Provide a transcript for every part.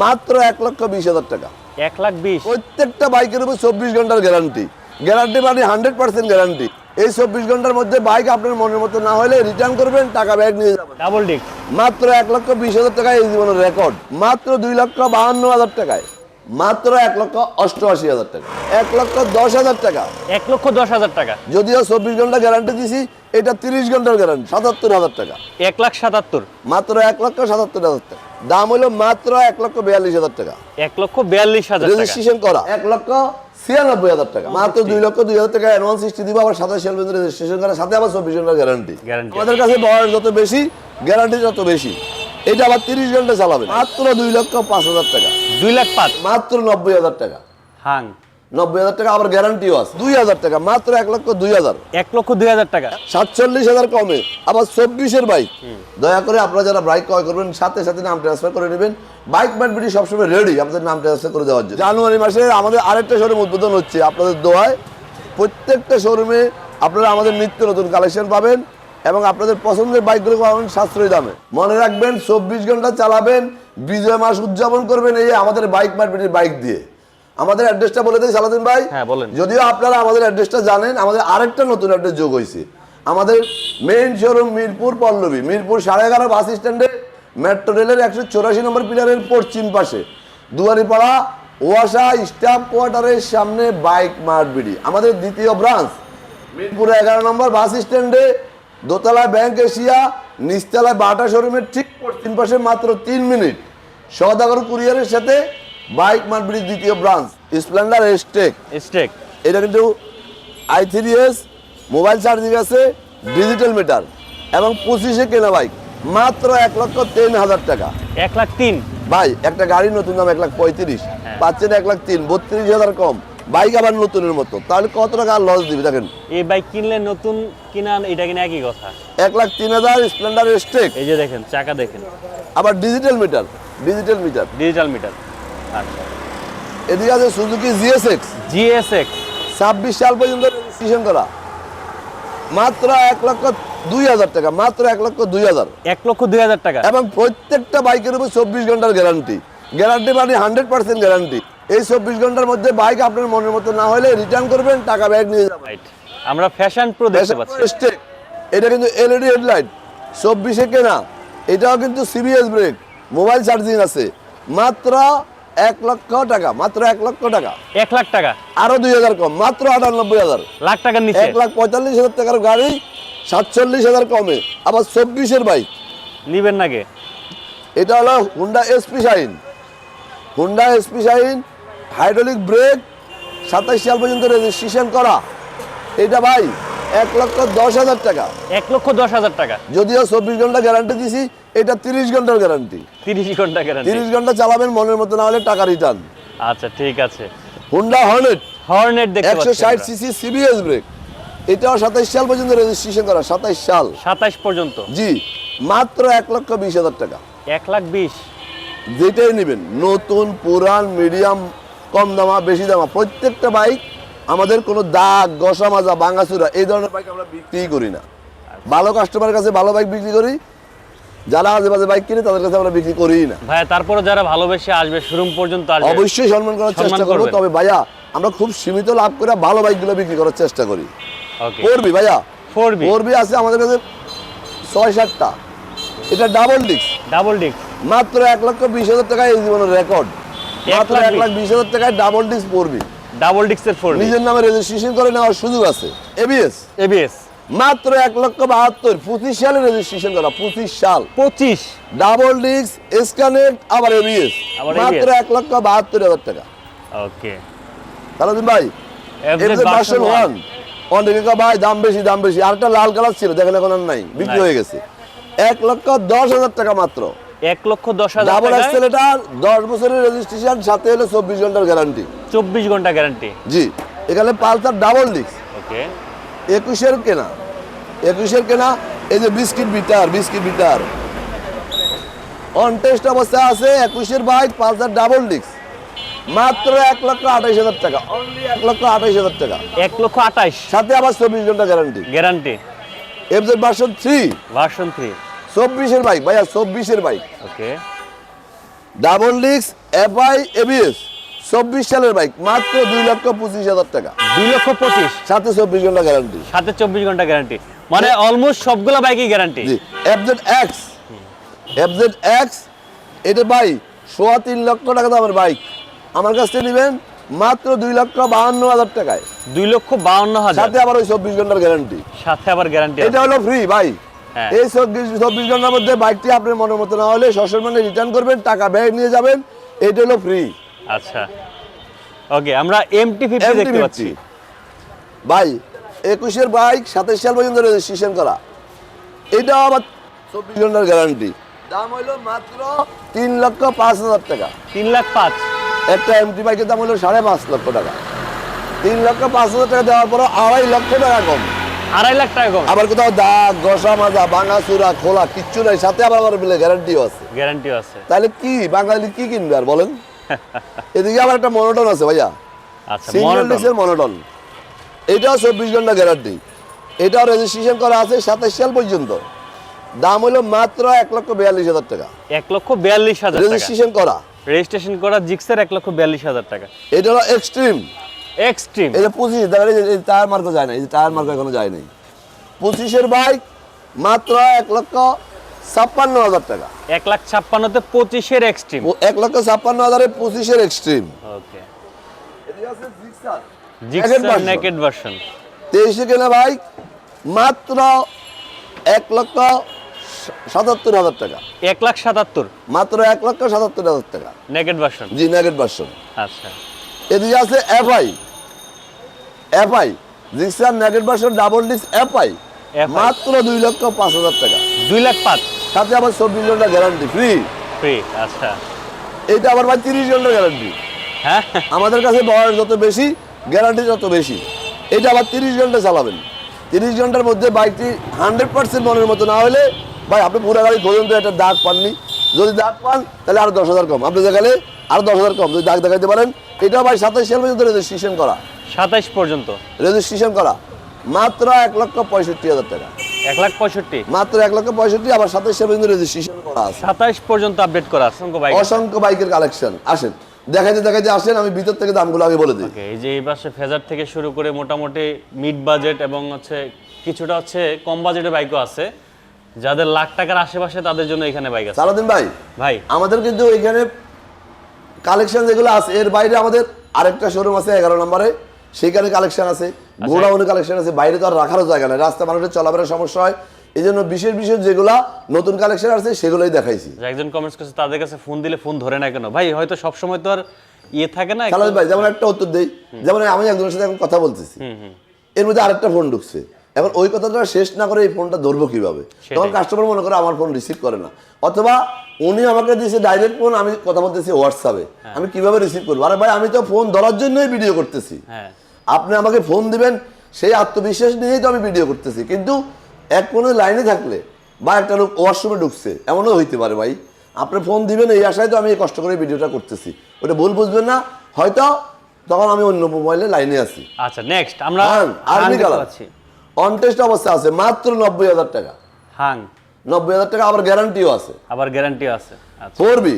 মাত্র এক লক্ষ বিশ হাজার টাকা। এক লাখ বিশ? প্রত্যেকটা বাইকের উপর চব্বিশ ঘণ্টার গ্যারান্টি। গ্যারান্টি মানে হান্ড্রেড পার্সেন্ট গ্যারান্টি। এই চব্বিশ ঘণ্টার মধ্যে বাইক আপনার মনের মতো না হলে রিটার্ন করবেন টাকা ব্যাগ নিয়ে যাবেন। ডাবল ডিস্ক মাত্র এক লক্ষ বিশ হাজার টাকায় এই জীবনের রেকর্ড। মাত্র দুই লক্ষ বাহান্ন হাজার টাকায়। মাত্র এক লক্ষ অষ্টআশি হাজার টাকা। এক লক্ষ দশ হাজার টাকা। এক লক্ষ দশ হাজার টাকা। যদিও চব্বিশ ঘণ্টা গ্যারান্টি দিছি এটা তিরিশ ঘণ্টার গ্যারান্টি সাতাত্তর হাজার টাকা। এক লাখ সাতাত্তর। মাত্র এক লক্ষ সাতাত্তর হাজার টাকা। দাম হলো মাত্র এক লক্ষ বিয়াল্লিশ হাজার টাকা। এক লক্ষ বিয়াল্লিশ হাজার রেজিস্ট্রেশন করা। এক লক্ষ ছিয়ানব্বই হাজার টাকা। মাত্র দুই লক্ষ দুই হাজার টাকা অ্যাডভান্স সৃষ্টি দিব আবার সাতাশ সাল পর্যন্ত রেজিস্ট্রেশন করা সাথে আবার চব্বিশ ঘণ্টার গ্যারান্টি। আমাদের কাছে বয়স যত বেশি গ্যারান্টি তত বেশি এটা আবার তিরিশ ঘণ্টা চালাবে। মাত্র দুই লক্ষ পাঁচ হাজার টাকা। দুই লাখ পাঁচ। মাত্র নব্বই হাজার টাকা। হাং। নব্বই হাজার টাকা আবার গ্যারান্টিও আছে। দুই হাজার টাকা মাত্র এক লক্ষ দুই হাজার। এক লক্ষ দুই হাজার টাকা। সাতচল্লিশ হাজার কমে। আবার চব্বিশের বাইক দয়া করে আপনারা যারা বাইক ক্রয় করবেন সাথে সাথে নাম ট্রান্সফার করে নেবেন। বাইক সবসময় রেডি আপনাদের নাম ট্রান্সফার করে দেওয়ার জন্য। জানুয়ারি মাসে আমাদের আরেকটা শোরুম উদ্বোধন হচ্ছে। আপনাদের দোয়ায় প্রত্যেকটা শোরুমে আপনারা আমাদের নিত্য নতুন কালেকশন পাবেন এবং আপনাদের পছন্দের বাইকগুলো পাবেন সাশ্রয়ী দামে। মনে রাখবেন চব্বিশ ঘণ্টা চালাবেন বিজয় মাস উদযাপন করবেন এই আমাদের বাইক ম্যাটবিটির বাইক দিয়ে। আমাদের অ্যাড্রেসটা বলে দিই সালাদিন ভাই। হ্যাঁ, বলেন। যদিও আপনারা আমাদের অ্যাড্রেসটা জানেন আমাদের আরেকটা নতুন অ্যাড্রেস যোগ হয়েছে আমাদের মেইন শোরুম মিরপুর পল্লবী। মিরপুর সাড়ে এগারো বাস স্ট্যান্ডে মেট্রো রেলের একশো চৌরাশি নম্বর পিলারের পশ্চিম পাশে। দুয়ারিপাড়া ওয়াসা স্টাফ কোয়ার্টারের সামনে বাইক মার্টবিডি আমাদের দ্বিতীয় ব্রাঞ্চ মিরপুরে এগারো নম্বর বাস স্ট্যান্ডে দোতলা ব্যাংক এশিয়া নিচতলায় বাটা শোরুমের ঠিক পশ্চিম পাশে মাত্র তিন মিনিট। সদাগর কুরিয়ারের সাথে বাইক মার্টবিডির দ্বিতীয় ব্রাঞ্চ স্প্লেন্ডার এস্টেক স্টেক। এটা কিন্তু I three S mobile charging আছে ডিজিটাল মিটার এবং পঁচিশে কেনা বাইক মাত্র এক লক্ষ তিন হাজার টাকা। এক লাখ তিন। ভাই একটা গাড়ির নতুন দাম এক লাখ পঁয়ত্রিশ হ্যাঁ। পাচ্ছেন এক লাখ তিন বত্রিশ হাজার কম। বাইক আবার নতুনের মতো। তাহলে কত টাকা লস দিবে দেখেন। এই বাইক কিনলে নতুন কিনা এটা কিনা একই কথা। এক লাখ তিন হাজার স্প্লেন্ডার স্টেক এই যে দেখেন চাকা দেখেন। আবার digital meter digital meter digital meter এদিকে আছে সুজুকি জিএসএক্স জিএসএক্স ছাব্বিশ সাল পর্যন্ত রেজিস্ট্রেশন করা। মাত্র এক লক্ষ দুই হাজার টাকা মাত্র এক লক্ষ দুই হাজার। এক লক্ষ দুই হাজার টাকা। এবং প্রত্যেকটা বাইকের উপর চব্বিশ ঘণ্টার গ্যারান্টি গ্যারান্টি মানে হান্ড্রেড পার্সেন্ট গ্যারান্টি এই চব্বিশ ঘণ্টার মধ্যে বাইক আপনার মনের মতো না হলে রিটার্ন করবেন টাকা ব্যাগ নিয়ে যাবেন। আমরা ফ্যাশন প্রো দেখতে পাচ্ছি। এটা কিন্তু এলইডি হেডলাইট চব্বিশে কেনা। এটাও কিন্তু সিবিএস ব্রেক মোবাইল চার্জিং আছে। মাত্র এক লক্ষ টাকা মাত্র এক লক্ষ টাকা। এক লাখ টাকা? আরও দুই হাজার কম মাত্র আটানব্বই হাজার। লাখ টাকার নিচে? এক লাখ পঁয়তাল্লিশ হাজার টাকার গাড়ি সাতচল্লিশ হাজার কমে। আবার চব্বিশের বাইক। নিবেন নাকি? এটা হলো Honda SP Shine Honda SP Shine hydraulic brake সাতাশ সাল পর্যন্ত রেজিস্ট্রেশন করা। এটা ভাই এক লক্ষ দশ হাজার টাকা। এক লক্ষ দশ হাজার টাকা। যদিও চব্বিশ ঘণ্টা গ্যারান্টি দিছি এটা তিরিশ ঘণ্টার গ্যারান্টি তিরিশ ঘণ্টা গ্যারান্টি তিরিশ ঘণ্টা চালাবেন মনের মতো না হলে টাকা রিটার্ন আচ্ছা ঠিক আছে। হুন্ডা হর্নেট হর্নেট দেখতে একশো পাচ্ছি ষাট সিসি সিবিএস ব্রেক এটাও সাতাইশ সাল পর্যন্ত রেজিস্ট্রেশন করা সাতাইশ সাল। সাতাইশ পর্যন্ত? জি মাত্র এক লক্ষ বিশ হাজার টাকা। এক লাখ বিশ? যেটাই নেবেন নতুন পুরান মিডিয়াম কম দামা বেশি দামা প্রত্যেকটা বাইক আমাদের কোনো দাগ গসা মাজা বাঙ্গাচুরা এই ধরনের বাইক আমরা বিক্রি করি না। ভালো কাস্টমারের কাছে ভালো বাইক বিক্রি করি যারা বাইক কিনে তাদের কাছে আমরা বিক্রি করি না। ভাই তারপরে যারা ভালোবেসে আসবে শোরুম পর্যন্ত আসবে অবশ্যই সম্মান করার চেষ্টা করব। তবে ভাইয়া আমরা খুব সীমিত লাভ করে ভালো বাইকগুলো বিক্রি করার চেষ্টা করি। ওকে করবি ভাইয়া। আছে আমাদের কাছে ছয় সাতটা। এটা ডাবল ডিস্ক ডাবল ডিস্ক মাত্র এক লক্ষ বিশ হাজার টাকায় এই জীবনের রেকর্ড মাত্র এক লাখ বিশ। হাজার টাকায় ডাবল ডিস্ক পড়বি ডাবল ডিস্কের ফোর নিজের নামে রেজিস্ট্রেশন করে নেওয়ার সুযোগ আছে। এবিএস এবিএস মাত্র এক লক্ষ বাহাত্তর পঁচিশ সালে রেজিস্ট্রেশন করা পঁচিশ সাল। পঁচিশ। ডাবল ডিস্ক আবার এবিএস মাত্র এক লক্ষ বাহাত্তর হাজার টাকা। ওকে। তাহলে ভাই ভার্সন ওয়ান অনেকে ভাই দাম বেশি দাম বেশি। আরেকটা লাল কালার ছিল দেখেন এখন আর নাই বিক্রি হয়ে গেছে। এক লক্ষ দশ হাজার টাকা মাত্র। এক লক্ষ দশ হাজার ডাবল অ্যাক্সেলেটার দশ বছরের রেজিস্ট্রেশন সাথে হলো চব্বিশ ঘণ্টার গ্যারান্টি চব্বিশ ঘণ্টা গ্যারান্টি জি এখানে পালসার ডাবল ডিস্ক ওকে। একুশের কেনা। একুশের কেনা? এই যে বিস্কিট বিটার বিস্কিট বিটার। অন টেস্ট অবস্থায় আছে একুশের বাইক পালসার ডাবল ডিস্ক মাত্র এক লক্ষ আঠাইশ হাজার টাকা। অনলি এক লক্ষ আঠাইশ হাজার টাকা। এক লক্ষ আঠাইশ। সাথে আবার চব্বিশ ঘণ্টা guarantee guarantee FZ version three version three চব্বিশের বাইক ভাইয়া চব্বিশের বাইক। ওকে ডাবল ডিক্স এফআই এবিএস চব্বিশ সালের বাইক মাত্র দুই লক্ষ পঁচিশ হাজার টাকা। দুই লক্ষ পঁচিশ। সাথে চব্বিশ ঘণ্টা গ্যারান্টি সাথে চব্বিশ ঘণ্টা গ্যারান্টি মানে অলমোস্ট সবগুলো বাইকই গ্যারান্টি জি এফজেড এক্স এফজেড এক্স এটা ভাই সোয়া তিন লক্ষ টাকা দামের বাইক আমার কাছ থেকে নেবেন মাত্র দুই লক্ষ বাহান্ন হাজার টাকায়। দুই লক্ষ বাউন্ন হাজার। সাথে আবার ওই চব্বিশ ঘণ্টার গ্যারান্টি সাথে আবার গ্যারান্টি এটা হলো ফ্রি ভাই। হ্যাঁ। এই চব্বিশ চব্বিশ ঘণ্টার মধ্যে বাইকটি আপনার মনের মতো না হলে সসম্মানে রিটার্ন করবেন টাকা ব্যাগ নিয়ে যাবেন। এটা হলো ফ্রি আচ্ছা। ওকে আমরা এমটি ফিফটি দেখতে পাচ্ছি। ভাই একুশের বাইক সাতাশ সাল পর্যন্ত রেজিস্ট্রেশন করা। এটাও আবার চব্বিশ ঘণ্টার গ্যারান্টি দাম হইল মাত্র তিন লক্ষ পাঁচ হাজার টাকা। তিন লাখ পাঁচ। একটা এমটি বাইকের দাম হলো সাড়ে পাঁচ লক্ষ টাকা। তিন লক্ষ পাঁচ হাজার টাকা দেওয়ার পর আড়াই লক্ষ টাকা কম। আড়াই লাখ টাকা কম। আবার কোথাও দাগ ঘষা মাজা ভাঙা চূড়া খোলা কিচ্ছু নাই সাথে আবার আবার বিলে গ্যারান্টিও আছে। গ্যারান্টিও আছে। তাহলে কি বাঙালি কি কিনবে আর বলেন? এদিকে আবার একটা মনোটন আছে ভাইয়া। আচ্ছা মনোটন মনোটন এটাও চব্বিশ ঘণ্টা গ্যারান্টি এটাও রেজিস্ট্রেশন করা আছে সাতাশ সাল পর্যন্ত। দাম হলো মাত্র এক লক্ষ বিয়াল্লিশ হাজার টাকা। এক লক্ষ বিয়াল্লিশ হাজার রেজিস্ট্রেশন করা। রেজিস্ট্রেশন করা জিক্সের এক লক্ষ বিয়াল্লিশ হাজার টাকা। এটা হলো এক্সট্রিম এক্সট্রিম যে পঁচিশ টায়ার মার্কও যায় না এই টায়ার মার্ক এখনও যায় নাই। পঁচিশের বাইক মাত্র এক লক্ষ ছাপ্পান্ন হাজার টাকা। এক লাখ ছাপ্পান্নতে পঁচিশের এক্সট্রিম ও এক লক্ষ ছাপ্পান্ন হাজারে পঁচিশের এক্সট্রিম ওকে। নেকেড ভার্সন তেইশে কেনা মাত্র এক লক্ষ সাতাত্তর হাজার টাকা। এক লাখ সাতাত্তর। মাত্র এক লক্ষ সাতাত্তর হাজার টাকা। নেকেড ভার্সন জি ভার্সন আচ্ছা। এদিকে আছে FI FI Gixxer version double disc FI মাত্র দুই লক্ষ পাঁচ হাজার টাকা। দুই লাখ পাঁচ? সাথে আবার চব্বিশ ঘণ্টা গ্যারান্টি ফ্রি ফ্রি আচ্ছা। এটা আবার ভাই তিরিশ ঘণ্টা গ্যারান্টি হ্যাঁ? আমাদের কাছে বয়স যত বেশি গ্যারান্টি তত বেশি। এটা আবার তিরিশ ঘণ্টা চালাবেন। তিরিশ ঘণ্টার মধ্যে বাইকটি হান্ড্রেড পার্সেন্ট মনের মতো না হলে ভাই আপনি পুরো গাড়ি পর্যন্ত একটা দাগ পাননি। যদি দাগ পান তাহলে আরও দশ হাজার কম। আপনি দেখালে আরও দশ হাজার কম। যদি দাগ দেখাইতে পারেন এটাও ভাই সাতাশ সাল পর্যন্ত রেজিস্ট্রেশন করা। সাতাইশ পর্যন্ত? রেজিস্ট্রেশন করা। মাত্র এক লক্ষ পঁয়ষট্টি হাজার টাকা। এক লাখ পঁয়ষট্টি? মাত্র এক লক্ষ পঁয়ষট্টি আবার সাতাশ পর্যন্ত রেজিস্ট্রেশন করা আছে। সাতাইশ পর্যন্ত আপডেট করা অসংখ্য বাইক অসংখ্য বাইকের কালেকশন আসেন। দেখাইতে দেখাইতে আসেন আমি ভিতর থেকে দামগুলো আগে বলে দিই। এই যে এই পাশে ফেজার থেকে শুরু করে মোটামুটি মিড বাজেট এবং হচ্ছে কিছুটা হচ্ছে কম বাজেটের বাইকও আছে। যাদের লাখ টাকার আশেপাশে তাদের জন্য এখানে বাইক আছে। সারাদিন ভাই ভাই। আমাদের কিন্তু এখানে কালেকশন যেগুলো আছে এর বাইরে আমাদের আরেকটা শোরুম আছে এগারো নম্বরে। সেইখানে কালেকশন আছে গোডাউনে কালেকশন আছে বাইরে তো আর রাখারও জায়গা নেই রাস্তা মানুষের চলাফেরার সমস্যা হয়। এই জন্য বিশেষ বিশেষ যেগুলা নতুন কালেকশন আছে সেগুলোই দেখাইছি। একজন কমেন্টস করছে তাদের কাছে ফোন দিলে ফোন ধরে না কেন? ভাই হয়তো সব সময় তো আর ইয়ে থাকে না সালাদ ভাই যেমন একটা উত্তর দেই। যেমন আমি একজনের সাথে এখন কথা বলতেছি। এর মধ্যে আরেকটা ফোন ঢুকছে। এখন ওই কথাটা শেষ না করে এই ফোনটা ধরবো কীভাবে? তখন কাস্টমার মনে করে আমার ফোন রিসিভ করে না। অথবা উনি আমাকে দিয়েছে ডাইরেক্ট ফোন আমি কথা বলতেছি হোয়াটসঅ্যাপে আমি কীভাবে রিসিভ করব? আরে ভাই আমি তো ফোন ধরার জন্যই ভিডিও করতেছি। হ্যাঁ। আপনি আমাকে ফোন দিবেন সেই আত্মবিশ্বাস নিয়েই তো আমি ভিডিও করতেছি। কিন্তু এক কোনো লাইনে থাকলে বা একটা লোক ওয়াশরুমে ঢুকছে এমনও হইতে পারে ভাই। আপনি ফোন দিবেন এই আশায় তো আমি কষ্ট করে ভিডিওটা করতেছি। ওটা ভুল বুঝবেন না হয়তো তখন আমি অন্য মোবাইলে লাইনে আছি। আচ্ছা নেক্সট আমরা আর্মি কালার পাচ্ছি। অনটেস্ট অবস্থা আছে মাত্র নব্বই হাজার টাকা। হাং। নব্বই হাজার টাকা আবার গ্যারান্টিও আছে। আবার গ্যারান্টি আছে আচ্ছা। ফোর বি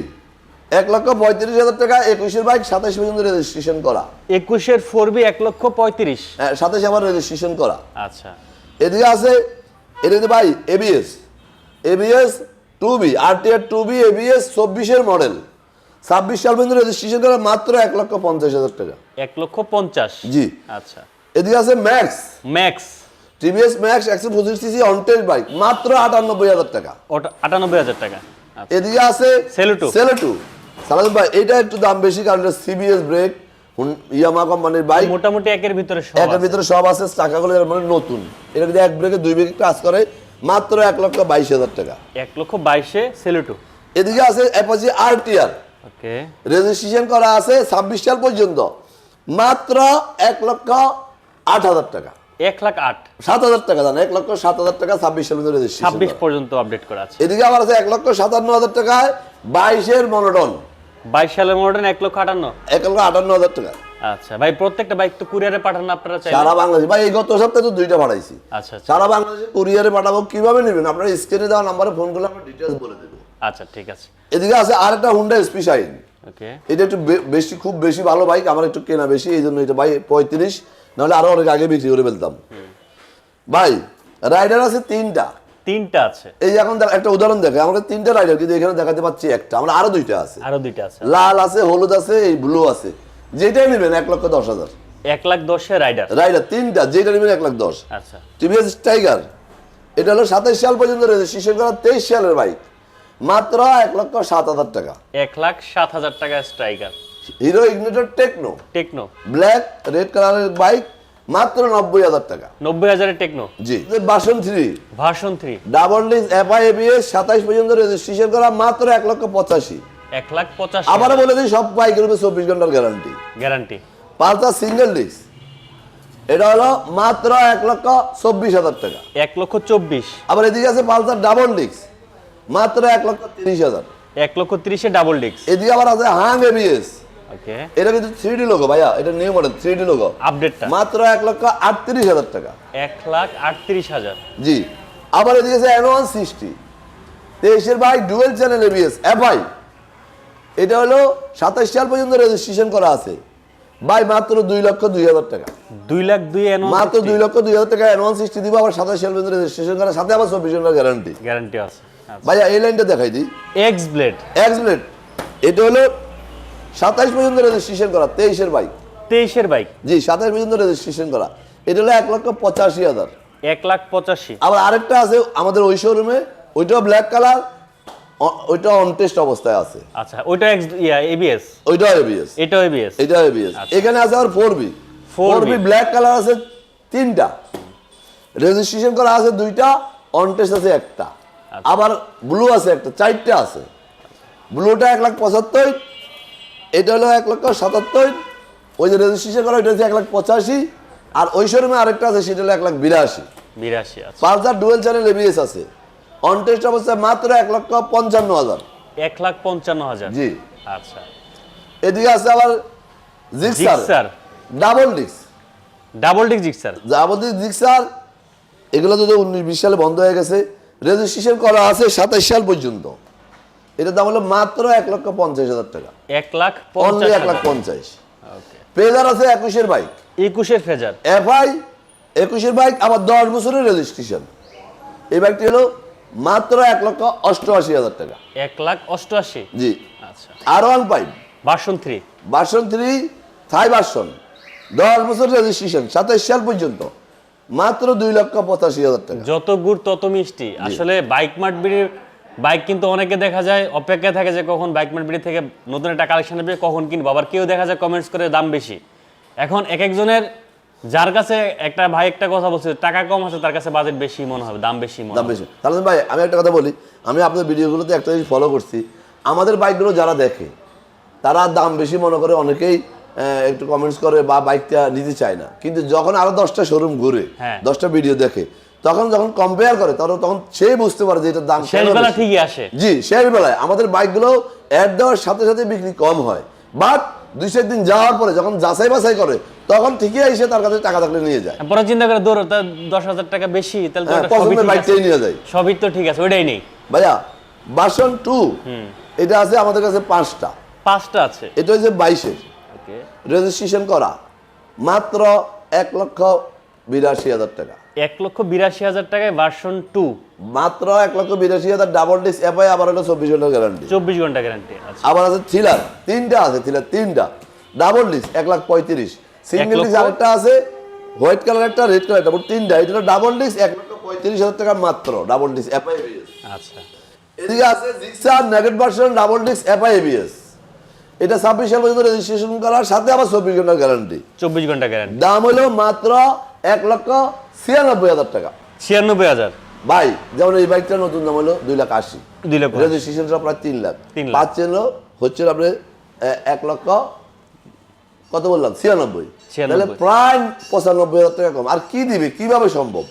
এক লক্ষ পঁয়ত্রিশ হাজার টাকা একুশের বাইক সাতাশ পর্যন্ত রেজিস্ট্রেশন করা। একুশের ফোর বি এক লক্ষ পঁয়ত্রিশ। হ্যাঁ, সাতাশ আবার রেজিস্ট্রেশন করা। আচ্ছা। এদিকে আছে এদিকে ভাই ABS ABS two B RTR two B ABS চব্বিশের মডেল ছাব্বিশ সাল পর্যন্ত রেজিস্ট্রেশন করা মাত্র এক লক্ষ পঞ্চাশ হাজার টাকা। এক লক্ষ পঞ্চাশ। জি। আচ্ছা। এদিকে আছে ম্যাক্স ম্যাক্স টিভিএস ম্যাক্স একশো পঁচিশ সিসি অনটেল বাইক মাত্র আটানব্বই হাজার টাকা। আটানব্বই হাজার টাকা। আচ্ছা। এদিকে আছে Celo2। সেলেটু সালাদ ভাই এটা একটু দাম বেশি কারণ সিবিএস ব্রেক ইয়ামা কোম্পানির বাইক মোটামুটি একের ভিতরে সব একের ভিতরে সব আছে চাকাগুলো মানে নতুন। এটা যদি এক ব্রেকে দুই ব্রেকে কাজ করে মাত্র এক লক্ষ বাইশ হাজার টাকা। এক লক্ষ বাইশে সেলুটু এদিকে আছে অ্যাপাচি আরটিআর ওকে। রেজিস্ট্রেশন করা আছে ছাব্বিশ সাল পর্যন্ত। মাত্র এক লক্ষ আট হাজার টাকা। এক লাখ আট। সাত হাজার টাকা জান এক লক্ষ সাত হাজার টাকা ছাব্বিশ পর্যন্ত ছাব্বিশ পর্যন্ত আপডেট করা আছে। এদিকে আবার আছে এক লক্ষ সাতান্ন হাজার টাকায় বাইশের মনোটন বাইশ সালের মডেল এক লক্ষ আটান্ন। এক লক্ষ আটান্ন হাজার টাকা। আচ্ছা ভাই প্রত্যেকটা বাইক তো কুরিয়ারে পাঠান আপনারা চাই সারা বাংলাদেশ ভাই এই গত সপ্তাহে তো দুইটা পাঠাইছি। আচ্ছা আচ্ছা। সারা বাংলাদেশে কুরিয়ারে পাঠাবো কীভাবে নেবেন? আপনার স্ক্রিনে দেওয়া নাম্বারে ফোন করলে আমরা ডিটেলস বলে দেবো। আচ্ছা ঠিক আছে। এদিকে আছে আরেকটা হুন্ডা এসপি শাইন ওকে এটা একটু বেশি খুব বেশি ভালো বাইক আমার একটু কেনা বেশি এই জন্য এটা ভাই পঁয়ত্রিশ। নাহলে আরও অনেক আগে বিক্রি করে ফেলতাম। ভাই রাইডার আছে তিনটা। তিনটা আছে। এই এখন একটা উদাহরণ দেখে আমাকে তিনটা রাইডার কিন্তু এখানে দেখাতে পাচ্ছি একটা আমরা আরও দুইটা আছে। আরও দুইটা আছে। লাল আছে হলুদ আছে এই ব্লু আছে। যেটাই নেবেন এক লক্ষ দশ হাজার। এক লাখ দশে রাইডার রাইডার তিনটা যেটা নেবেন এক লাখ দশ। আচ্ছা। টিভিএস টাইগার এটা হলো সাতাইশ সাল পর্যন্ত রেজিস্ট্রেশন করা তেইশ সালের বাইক মাত্র এক লক্ষ সাত হাজার টাকা। এক লাখ সাত হাজার টাকা Striker Hero Ignitor Techno Techno black red কালারের বাইক মাত্র নব্বই হাজার টাকা। নব্বই হাজারের টেকনো জি। Version three version three double disc FI ABS সাতাইশ পর্যন্ত রেজিস্ট্রেশন করা মাত্র এক লক্ষ পঁচাশি। এক লাখ পঁচাশি। আবারও বলে দিই সব বাইকের উপরে চব্বিশ ঘণ্টার guarantee guarantee Pulsar single disc এটা হলো মাত্র এক লক্ষ চব্বিশ হাজার টাকা। এক লক্ষ চব্বিশ। আবার এদিকে আছে পালসার ডাবল ডিস্ক মাত্র এক লক্ষ তিরিশ হাজার। এক লক্ষ তিরিশে ডাবল ডিক্স এদিকে আবার আছে হাং এবিএস এটা কিন্তু থ্রি ডি লোগো ভাইয়া। এটা new model three D logo আপডেটটা মাত্র এক লক্ষ আটত্রিশ হাজার টাকা। এক লাখ আটত্রিশ হাজার। জি। আবার এদিকে আছে ওয়ান সিক্সটি তেইশের bike dual channel ABS FI এটা হলো সাতাশ সাল পর্যন্ত রেজিস্ট্রেশন করা আছে। বাই মাত্র দুই লক্ষ দুই হাজার টাকা। দুই লাখ দুই মাত্র দুই লক্ষ দুই হাজার টাকা ওয়ান সিক্সটি দিব আবার সাতাশ সাল পর্যন্ত রেজিস্ট্রেশন করা সাথে আবার চব্বিশ ঘণ্টার গ্যারান্টি গ্যারান্টি আছে। ভাইয়া এই লাইনটা দেখাই দিই। এক্স ব্লেড এক্স ব্লেড এটা হলো সাতাশ পর্যন্ত রেজিস্ট্রেশন করা তেইশের বাইক তেইশের বাইক জি সাতাইশ পর্যন্ত রেজিস্ট্রেশন করা। এটা হলো এক লক্ষ পঁচাশি হাজার। এক লাখ পঁচাশি। আবার আরেকটা আছে আমাদের ওই শোরুমে ওইটাও ব্ল্যাক কালার ওইটা অনটেস্ট অবস্থায় আছে। আচ্ছা ওইটা এক্স ইয়া এবিএস ওইটাও এবিএস এটাও এবিএস এটাও এবিএস এখানে আছে আর four B 4B four B black colour আছে তিনটা। রেজিস্ট্রেশন করা আছে দুইটা অনটেস্ট আছে একটা। আবার ব্লু আছে একটা চারটা আছে। ব্লুটা এক লাখ পঁচাত্তর এটা হলো এক লক্ষ সাতাত্তর ওই যে রেজিস্ট্রেশন করা ওইটা হচ্ছে এক লাখ পঁচাশি আর ওই শোরুমে আরেকটা আছে সেটা হলো এক লাখ বিরাশি। বিরাশি পালসার ডুয়েল চ্যানেল এবিএস আছে। অনটেস্ট অবস্থায় মাত্র এক লক্ষ পঞ্চান্ন হাজার। এক লাখ পঞ্চান্ন হাজার। জি। আচ্ছা। এদিকে আছে আবার Gixxer double disc double disc Gixxer যাবতীয় জিক্সার এগুলো তো উনিশ বিশ সালে বন্ধ হয়ে গেছে রেজিস্ট্রেশন করা আছে সাতাশ সাল পর্যন্ত। এটার দাম হলো মাত্র এক লক্ষ পঞ্চাশ হাজার টাকা। এক লাখ অনলি এক লাখ পঞ্চাশ। পেজার আছে একুশের বাইক একুশের ফেজার এফআই একুশের বাইক আবার দশ বছরের রেজিস্ট্রেশন এই বাইকটি হলো মাত্র এক লক্ষ অষ্টআশি হাজার টাকা। এক লাখ অষ্টআশি? জি। আচ্ছা। আর one five version three version three Thai version দশ বছর রেজিস্ট্রেশন সাতাইশ সাল পর্যন্ত। মাত্র দুই লক্ষ পঁচাশি হাজার টাকা। যত গুড় তত মিষ্টি। আসলে বাইক মার্ট বিড়ির বাইক কিন্তু অনেকে দেখা যায় অপেক্ষায় থাকে যে কখন বাইক বিড়ি থেকে নতুন একটা কালেকশন আসবে কখন কিনবো। আবার কেউ দেখা যায় কমেন্টস করে দাম বেশি। এখন এক একজনের যার কাছে একটা ভাই একটা কথা বলছে টাকা কম আছে তার কাছে বাজেট বেশি মনে হবে দাম বেশি দাম বেশি। তাহলে ভাই আমি একটা কথা বলি আমি আপনার ভিডিওগুলোতে একটা জিনিস ফলো করছি। আমাদের বাইকগুলো যারা দেখে তারা দাম বেশি মনে করে অনেকেই একটু কমেন্টস করে বা বাইকটা নিতে চায় না। কিন্তু যখন আরও দশটা শোরুম ঘুরে হ্যাঁ। দশটা ভিডিও দেখে তখন যখন কম্পেয়ার করে তখন তখন সে বুঝতে পারে যে এটার দাম শেষবেলা ঠিকই আসে। জি শেষ বেলায় আমাদের বাইকগুলো অ্যাড দেওয়ার সাথে সাথে বিক্রি কম হয়। বাট দুই চার দিন যাওয়ার পরে যখন যাচাই বাছাই করে তখন ঠিকই এসে তার কাছে টাকা থাকলে নিয়ে যায়। পরে চিন্তা করে দৌড় তার দশ হাজার টাকা বেশি তাহলে তো হ্যাঁ, পছন্দের বাইকটাই নিয়ে যায়। সবই তো ঠিক আছে ওইটাই নেই। ভাইয়া বাসন টু এটা আছে আমাদের কাছে পাঁচটা। পাঁচটা আছে। এটা হচ্ছে বাইশের। রেজিস্ট্রেশন করা। মাত্র এক লক্ষ বিরাশি হাজার টাকা। এক লক্ষ বিরাশি হাজার টাকায় ভার্সন টু মাত্র এক লক্ষ বিরাশি হাজার ডাবল ডিস এফআই আবার হলো চব্বিশ ঘণ্টার গ্যারান্টি চব্বিশ ঘণ্টা গ্যারান্টি আচ্ছা। আবার আছে থ্রিলার তিনটা আছে থ্রিলার তিনটা। ডাবল ডিস এক লাখ পঁয়ত্রিশ। সিঙ্গেল ডিস আরেকটা আছে হোয়াইট কালার একটা রেড কালার একটা তিনটা। এটা হলো ডাবল ডিস এক লক্ষ পঁয়ত্রিশ হাজার টাকা মাত্র ডাবল ডিস এফআই আচ্ছা। এদিকে আছে Gixxer naked version double disc FI ABS এটা ছাব্বিশ সাল পর্যন্ত রেজিস্ট্রেশন করার সাথে আবার চব্বিশ ঘণ্টার গ্যারান্টি চব্বিশ ঘণ্টা গ্যারান্টি দাম হলো মাত্র এক লক্ষ ছিয়ানব্বই হাজার টাকা। ছিয়ানব্বই হাজার। ভাই যেমন এই বাইকটা নতুন দাম হলো দুই লাখ আশি। দুই লক্ষ রেজিস্ট্রেশন প্রায় তিন লাখ। তিন লাখ। পাচ্ছেন হচ্ছে আপনি এক লক্ষ কত বললাম? ছিয়ানব্বই। ছিয়ানব্বই। তাহলে প্রায় পঁচানব্বই হাজার টাকা কম। আর কি দিবে? কীভাবে সম্ভব?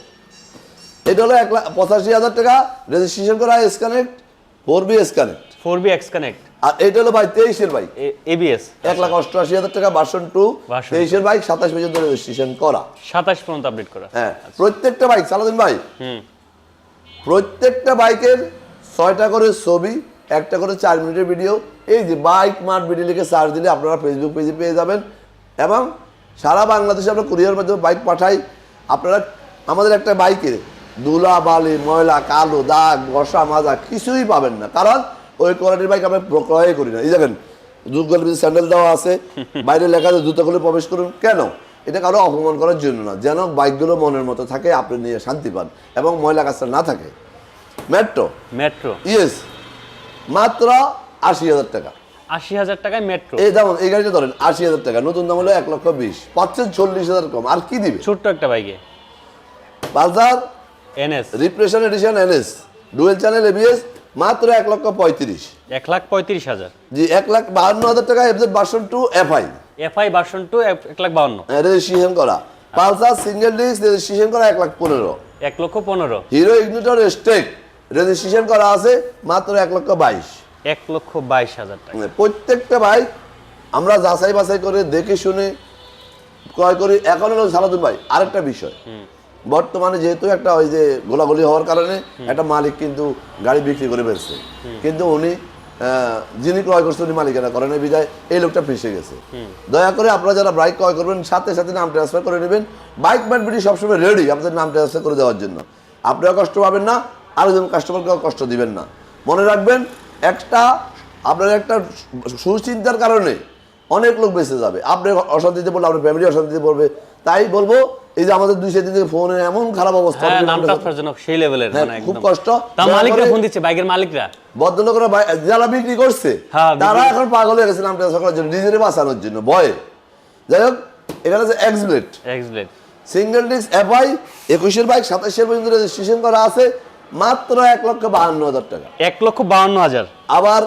এটা হলো এক লাখ পঁচাশি হাজার টাকা। রেজিস্ট্রেশন করা S Connect four B S Connect four B X Connect আর এটা হলো ভাই তেইশের বাইক। এবিএস এক লাখ অষ্টআশি হাজার টাকা ভার্সন টু তেইশের বাইক সাতাশ পর্যন্ত রেজিস্ট্রেশন করা। সাতাশ পর্যন্ত আপডেট করা। হ্যাঁ প্রত্যেকটা বাইক সালাদিন ভাই। প্রত্যেকটা বাইকের ছয়টা করে ছবি একটা করে চার মিনিটের ভিডিও এই যে বাইক মার্ট ভিডিও লিখে সার্চ দিলে আপনারা ফেসবুক পেজে পেয়ে যাবেন। এবং সারা বাংলাদেশে আমরা কুরিয়ার মাধ্যমে বাইক পাঠাই। আপনারা আমাদের একটা বাইকে ধুলা বালি ময়লা কালো দাগ বসা মাজা কিছুই পাবেন না। কারণ ওই কোয়ালিটির বাইক আমরা ক্রয় করি না। এই দেখেন জুগল স্যান্ডেল দেওয়া আছে বাইরে লেখা আছে জুতো খুলে প্রবেশ করুন। কেন? এটা কারও অপমান করার জন্য না। যেন বাইকগুলো মনের মতো থাকে আপনি নিয়ে শান্তি পান এবং ময়লা কাজটা না থাকে। মেট্রো? মেট্রো। ইয়েস মাত্র আশি হাজার টাকা। আশি হাজার টাকায় মেট্রো। এই দাম এই গাড়িটা ধরেন আশি হাজার টাকা। নতুন দাম হলো এক লক্ষ বিশ। পাচ্ছেন চল্লিশ হাজার কম। আর কি দিবে? ছোট্ট একটা বাইকে। বাজার NS. Repression edition NS. Dual channel ABS. মাত্র এক লক্ষ পঁয়ত্রিশ। এক লাখ পঁয়ত্রিশ হাজার। জি এক লাখ বাহান্ন হাজার টাকা FZ version two FI FI version two এক লাখ বাউন্ন রেজিস্ট্রেশন করা। পালসার সিঙ্গেল ডিস্ক রেজিস্ট্রেশন করা এক লাখ পনেরো। এক লক্ষ পনেরো। হিরো ইগনিটর স্টেক রেজিস্ট্রেশন করা আছে মাত্র এক লক্ষ বাইশ। এক লক্ষ বাইশ হাজার টাকা। প্রত্যেকটা বাইক আমরা যাচাই বাছাই করে দেখে শুনে ক্রয় করি। এখন হলো সালাদুল ভাই আরেকটা বিষয়। বর্তমানে যেহেতু একটা ওই যে গোলাগুলি হওয়ার কারণে একটা মালিক কিন্তু গাড়ি বিক্রি করে ফেলছে কিন্তু উনি যিনি ক্রয় করছে উনি মালিকানা করেন বিদায় এই লোকটা ফেসে গেছে। দয়া করে আপনারা যারা বাইক ক্রয় করবেন সাথে সাথে নাম ট্রান্সফার করে নেবেন। বাইক ম্যানবিটি সবসময় রেডি আপনাদের নাম ট্রান্সফার করে দেওয়ার জন্য। আপনারা কষ্ট পাবেন না আরেকজন কাস্টমারকেও কষ্ট দিবেন না। মনে রাখবেন একটা আপনার একটা সুচিন্তার কারণে অনেক লোক বেঁচে যাবে। আপনি অশান্তিতে পড়লে আপনার ফ্যামিলি অশান্তিতে পড়বে। তাই বলব এই যে আমাদের দুই সেদিন থেকে ফোনে এমন খারাপ অবস্থা হ্যাঁ নামটা- সেই লেভেলের হ্যাঁ, মানে খুব কষ্ট। মালিকরা ফোন দিচ্ছে বাইকের মালিকরা? ভদ্রলোকরা যারা বিক্রি করছে হ্যাঁ, তারা এখন পাগল হয়ে গেছে নাম ট্রান্সফার করার জন্য নিজের বাঁচানোর জন্য ভয়ে। যাই হোক এখানে আছে X Blade X Blade single disc FI একুশের বাইক সাতাশের পর্যন্ত রেজিস্ট্রেশন করা আছে মাত্র এক লক্ষ বাহান্ন হাজার টাকা। এক লক্ষ বাহান্ন হাজার। আবার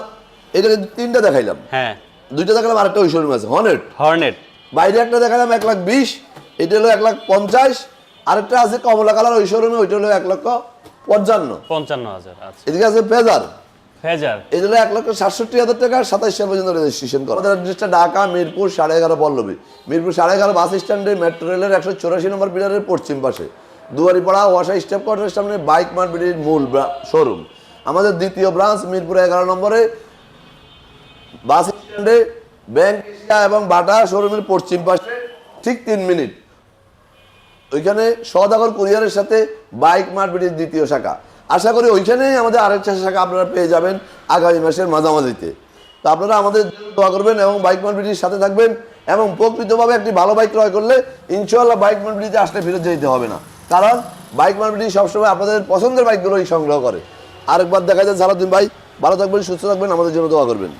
এটা তিনটা দেখাইলাম। হ্যাঁ। দুইটা দেখালাম আরেকটা ওই শোরুম আছে হনেট হর্নেট বাইরে একটা দেখালাম এক লাখ বিশ এটা হলো এক লাখ পঞ্চাশ আরেকটা আছে কমলা কালার ওই শোরুমে ওইটা হলো এক লক্ষ পঞ্চান্ন। পঞ্চান্ন হাজার আচ্ছা। এদিকে আছে ফেজার ফেজার এটা হলো এক লক্ষ সাতষট্টি হাজার টাকা সাতাশ সাল পর্যন্ত রেজিস্ট্রেশন করা। আমাদের অ্যাড্রেসটা ঢাকা মিরপুর সাড়ে এগারো পল্লবী। মিরপুর সাড়ে এগারো বাস স্ট্যান্ডে মেট্রো রেলের একশো চৌরাশি নম্বর পিলারের পশ্চিম পাশে। দুয়ারিপাড়া ওয়াসা স্টেপ কোয়ার্টারের সামনে বাইক মার্কেটের মূল শোরুম আমাদের দ্বিতীয় ব্রাঞ্চ মিরপুর এগারো নম্বরে। বাস ব্যাংক এশিয়া এবং বাটা শোরুমের পশ্চিম পাশে ঠিক তিন মিনিট। ওইখানে সদাগর কুরিয়ারের সাথে বাইক মার্কেটের দ্বিতীয় শাখা। আশা করি ওইখানেই আমাদের আরেকটা শাখা আপনারা পেয়ে যাবেন আগামী মাসের মাঝামাঝিতে। তো আপনারা আমাদের দোয়া করবেন এবং বাইক মার্কেটের সাথে থাকবেন এবং প্রকৃতভাবে একটি ভালো বাইক ক্রয় করলে ইনশাল্লাহ বাইক মার্কেটিতে আসলে ফিরে যেতে হবে না। কারণ বাইক মার্কেটি সবসময় আপনাদের পছন্দের বাইকগুলোই সংগ্রহ করে। আরেকবার দেখা যায় সারাদিন ভাই, ভালো থাকবেন, সুস্থ থাকবেন, আমাদের জন্য দোয়া করবেন।